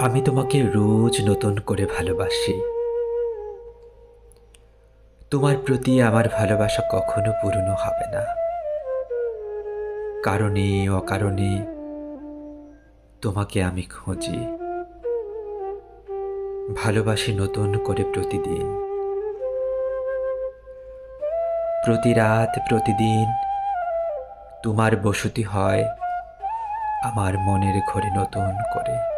আমি তোমাকে রোজ নতুন করে ভালোবাসি। তোমার প্রতি আমার ভালোবাসা কখনো পুরনো হবে না। কারণে, অকারণে তোমাকে আমি খুঁজি। ভালোবাসি নতুন করে প্রতিদিন। প্রতি রাত, প্রতিদিন তোমার বসতি হয় আমার মনের ঘরে নতুন করে।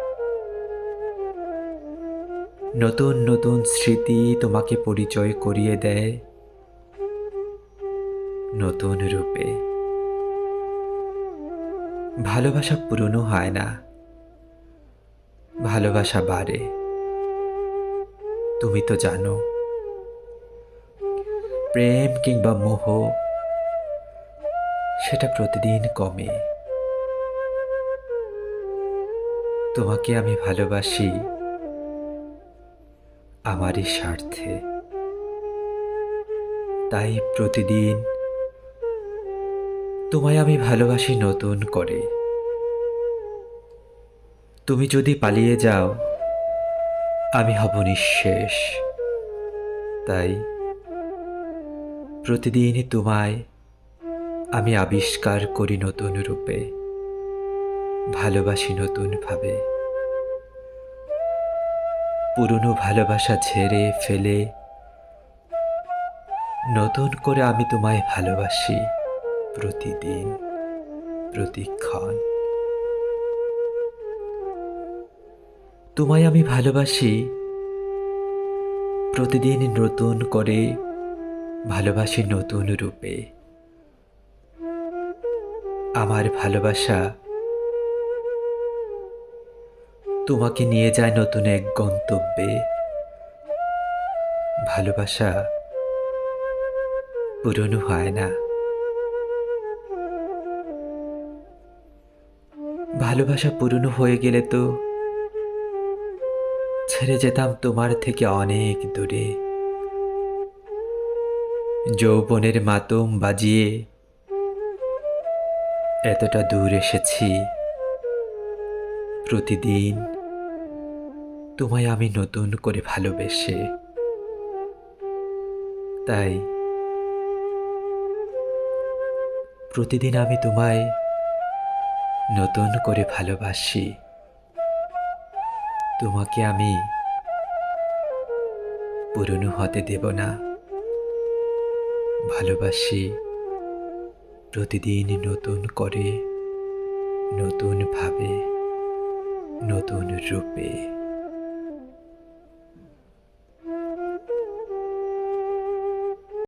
নতুন নতুন স্মৃতি তোমাকে পরিচয় করিয়ে দেয় নতুন রূপে। ভালোবাসা পুরনো হয় না। ভালোবাসা বাড়ে। তুমি তো জানো। প্রেম কিংবা মোহ, সেটা প্রতিদিন কমে। তোমাকে আমি ভালোবাসি। আমারই স্বার্থে। তাই প্রতিদিন তোমায় আমি ভালোবাসি নতুন করে। তুমি যদি পালিয়ে যাও, আমি হব নিঃশেষ। তাই প্রতিদিনই তোমায় আমি আবিষ্কার করি নতুন রূপে, ভালোবাসি নতুনভাবে। পুরনো ভালোবাসা ঝেড়ে ফেলে। নতুন করে আমি তোমায় ভালোবাসি প্রতিদিন, প্রতিক্ষণ। তোমায় আমি ভালোবাসি প্রতিদিন নতুন করে, ভালোবাসি নতুন রূপে। আমার ভালোবাসা তোমাকে নিয়ে যায় নতুন এক গন্তব্যে। ভালোবাসা পুরনো হয় না। ভালোবাসা পুরনো হয়ে গেলে তো ছেড়ে যেতাম তোমার থেকে অনেক দূরে। যৌবনের মাতম বাজিয়ে এতটা দূর এসেছি প্রতিদিন। তোমায় আমি নতুন করে ভালোবেসে। তাই প্রতিদিন আমি তোমায় নতুন করে ভালোবাসি। তোমাকে আমি পুরনো হতে দেব না। ভালোবাসি প্রতিদিন নতুন করে, নতুনভাবে, নতুন রূপে।